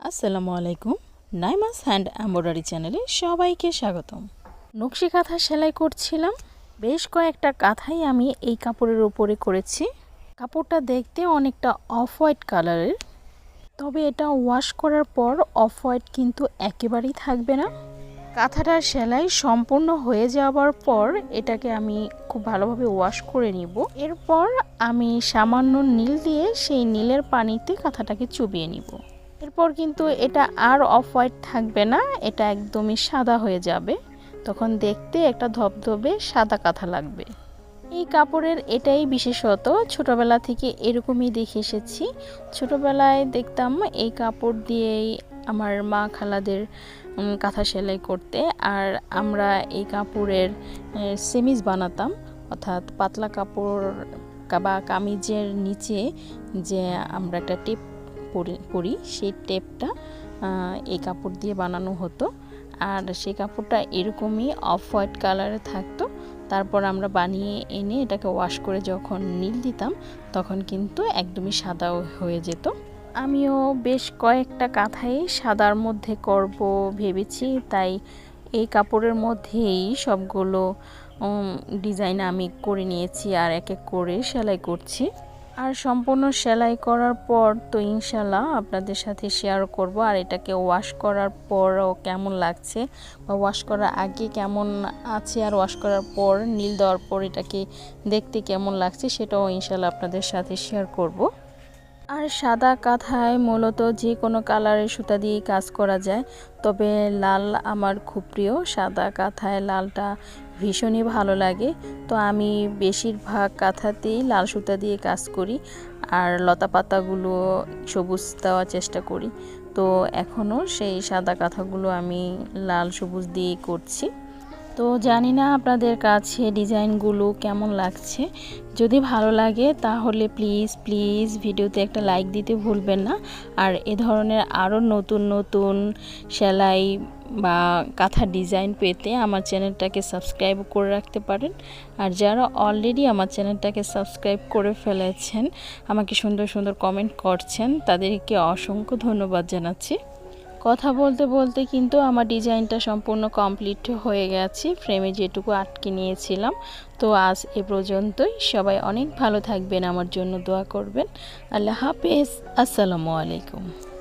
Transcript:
আসসালামু আলাইকুম। নাইমাস hand embroidery চ্যানেলে সবাইকে স্বাগতম। নকশি কাঁথা সেলাই করছিলাম। বেশ কয়েকটা কাঁথাই আমি এই কাপড়ের উপরে করেছি। কাপড়টা দেখতে অনেকটা অফ হোয়াইট কালারের। তবে এটা ওয়াশ করার পর অফ হোয়াইট কিন্তু একেবারেই থাকবে না। কাঁথাটার সেলাই সম্পূর্ণ হয়ে যাওয়ার পর এটাকে আমি খুব ভালোভাবে ওয়াশ করে নিব। এরপর আমি সামান্য নীল দিয়ে সেই নীলের পানিতে কাঁথাটাকে চুবিয়ে নিব। এরপর কিন্তু এটা আর অফ হোয়াইট থাকবে না, এটা একদমই সাদা হয়ে যাবে। তখন দেখতে একটা ধবধবে সাদা কাঁথা লাগবে। এই কাপড়ের এটাই বিশেষত ছোটবেলা থেকে এরকমই দেখে এসেছি। ছোটবেলায় দেখতাম এই কাপড় দিয়েই আমার মা খালাদের কাঁথা সেলাই করতে, আর আমরা এই কাপড়ের সেমিজ বানাতাম, অর্থাৎ পাতলা কাপড় বা কামিজের নিচে যে আমরা একটা টিপ পরি সেই টেপটা এই কাপড় দিয়ে বানানো হতো। আর সেই কাপড়টা এরকমই অফ হোয়াইট কালারে থাকতো। তারপর আমরা বানিয়ে এনে এটাকে ওয়াশ করে যখন নীল দিতাম, তখন কিন্তু একদমই সাদা হয়ে যেত। আমিও বেশ কয়েকটা কাঁথাই সাদার মধ্যে করব ভেবেছি, তাই এই কাপড়ের মধ্যেই সবগুলো ডিজাইন আমি করে নিয়েছি আর এক এক করে সেলাই করছি। আর সম্পূর্ণ সেলাই করার পর তো ইনশাল্লাহ আপনাদের সাথে শেয়ার করব। আর এটাকে ওয়াশ করার পরও কেমন লাগছে বা ওয়াশ করার আগে কেমন আছে আর ওয়াশ করার পর, নীল দেওয়ার পর এটাকে দেখতে কেমন লাগছে সেটাও ইনশাল্লাহ আপনাদের সাথে শেয়ার করব। আর সাদা কাঁথায় মূলত যে কোনো কালারের সুতা দিয়েই কাজ করা যায়। তবে লাল আমার খুব প্রিয়, সাদা কাঁথায় লালটা ভীষণই ভালো লাগে। তো আমি বেশিরভাগ কাঁথাতেই লাল সুতা দিয়ে কাজ করি আর লতা পাতাগুলো সবুজ দেওয়ার চেষ্টা করি। তো এখনও সেই সাদা কাঁথাগুলো আমি লাল সবুজ দিয়ে করছি। তো জানি না আপনাদের কাছে ডিজাইনগুলো কেমন লাগছে। যদি ভালো লাগে তাহলে প্লিজ প্লিজ ভিডিওতে একটা লাইক দিতে ভুলবেন না। আর এ ধরনের আরও নতুন নতুন সেলাই বা কাঁথা ডিজাইন পেতে আমার চ্যানেলটাকে সাবস্ক্রাইব করে রাখতে পারেন। আর যারা অলরেডি আমার চ্যানেলটাকে সাবস্ক্রাইব করে ফেলেছেন, আমাকে সুন্দর সুন্দর কমেন্ট করছেন, তাদেরকে অসংখ্য ধন্যবাদ জানাচ্ছি। কথা বলতে বলতে কিন্তু আমার ডিজাইনটা সম্পূর্ণ কমপ্লিট হয়ে গেছে। ফ্রেমে যেটুকু আটকে নিয়েছিলাম। তো আজ এ পর্যন্তই। সবাই অনেক ভালো থাকবেন। আমার জন্য দোয়া করবেন। আল্লাহ হাফেজ। আসসালামু আলাইকুম।